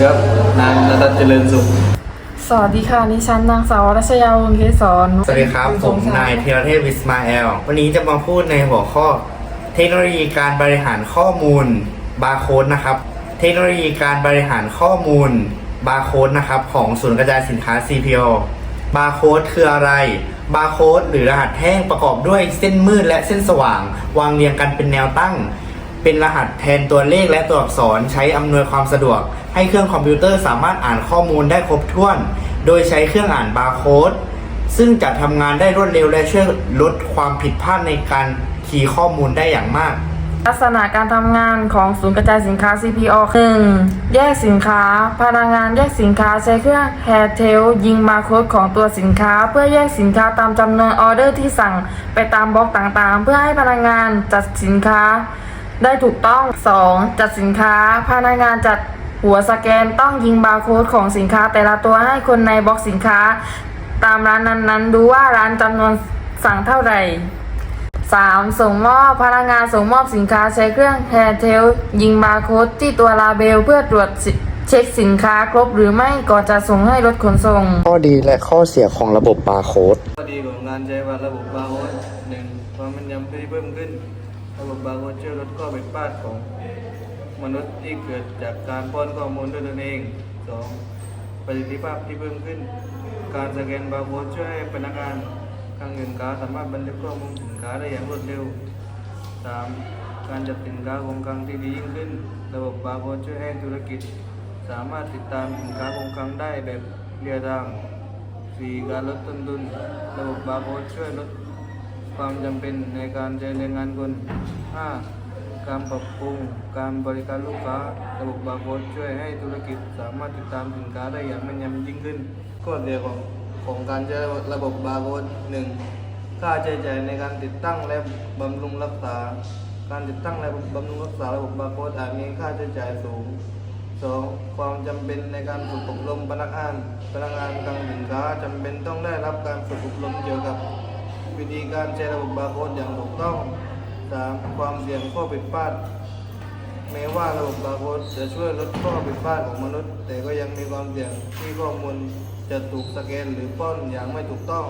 ครับ นางนภัสเจริญสุข สวัสดีค่ะดิฉันนางสาวรัชยาวงศ์เกษรสวัสดีครับ ผมนายธีรเทพวิสมาเอล วันนี้จะมาพูดในหัวข้อ เทคโนโลยีการบริหารข้อมูลบาร์โค้ดนะครับ เทคโนโลยีการบริหารข้อมูลบาร์โค้ดนะครับของศูนย์กระจายสินค้า CPO บาร์โค้ดคืออะไร บาร์โค้ดหรือรหัสแท่งประกอบด้วยเส้นมืดและเส้นสว่าง วางเรียงกันเป็นแนวตั้ง เป็นรหัสแทนตัวเลขและตัวอักษรใช้อำนวยความสะดวก ให้เครื่องคอมพิวเตอร์สามารถอ่านข้อมูลได้ครบถ้วน โดยใช้เครื่องอ่านบาร์โค้ดซึ่งจะทำงานได้รวดเร็วและช่วยลดความผิดพลาดในการคีย์ข้อมูลได้อย่างมาก ลักษณะการทำงานของศูนย์กระจายสินค้า CPO 1. แยกสินค้า พนักงานแยกสินค้าใช้เครื่อง Hairtail ยิงบาร์โค้ดของตัวสินค้า เพื่อแยกสินค้าตามจำนวนออเดอร์ที่สั่งไปตามบล็อกต่างๆ เพื่อให้พนักงานจัดสินค้าได้ถูกต้อง 2. จัดสินค้า พนักงานจัด หัวสแกนต้องยิงบาร์โค้ดของสินค้า แต่ละตัวให้คนในบล็อกสินค้า ตามร้านนั้นๆ ดูว่าร้านจำนวนสั่งเท่าไหร่ 3. ส่งมอบพนักงานส่งมอบสินค้าใช้เครื่อง Hairtail ยิงบาร์โค้ดที่ตัวลาเบลเพื่อตรวจเช็คสินค้าครบหรือไม่ก่อนจะส่งให้รถขนส่ง ข้อดีและข้อเสียของระบบบาร์โค้ดข้อดีของการใช้ว่าระบบบาร์โค้ดหนึ่งความแม่นยำที่เพิ่มขึ้น ระบบบาร์โค้ดช่วยลดข้อผิดพลาดของ มนุษย์ที่เกิดจากการป้อนข้อมูลด้วยตนเองสองประสิทธิภาพที่เพิ่มขึ้น การสแกนบาร์โค้ดช่วยให้พนักงานคลังสินค้าสามารถบันทึกข้อมูลสินค้าได้อย่างรวดเร็วสามการจัดสินค้าคงคลังที่ดียิ่งขึ้น ระบบบาร์โค้ดช่วยให้ธุรกิจ สามารถติดตามสินค้าคงคลังได้แบบเรียลไทม์สี่การลดต้นทุนระบบบาร์โค้ดช่วยลดความจำเป็นในการใช้แรงงานคน 5. การปรับปรุงการบริการลูกค้าระบบบาร์โค้ดช่วยให้ธุรกิจสามารถติดตามสินค้าได้อย่างแม่นยำยิ่งขึ้นข้อเสียวของของการใช้ระบบบาร์โค้ดหนึ่งค่าใช้จ่ายในการติดตั้งและบำรุงรักษา การติดตั้งและบำรุงรักษาระบบบาร์โค้ดอาจมีค่าใช้จ่ายสูงสองความจำเป็นในการฝึกอบรมพนักงาน พนักงานคลังสินค้าจำเป็นต้องได้รับการฝึกอบรมเกี่ยวกับ วิธีการใช้ระบบบาร์โค้ดอย่างถูกต้อง สามความเสี่ยงข้อผิดพลาดแม้ว่าระบบบาร์โค้ดจะช่วยลดข้อผิดพลาดของมนุษย์ แต่ก็ยังมีความเสี่ยงที่ข้อมูลจะถูกสแกนหรือป้อนอย่างไม่ถูกต้อง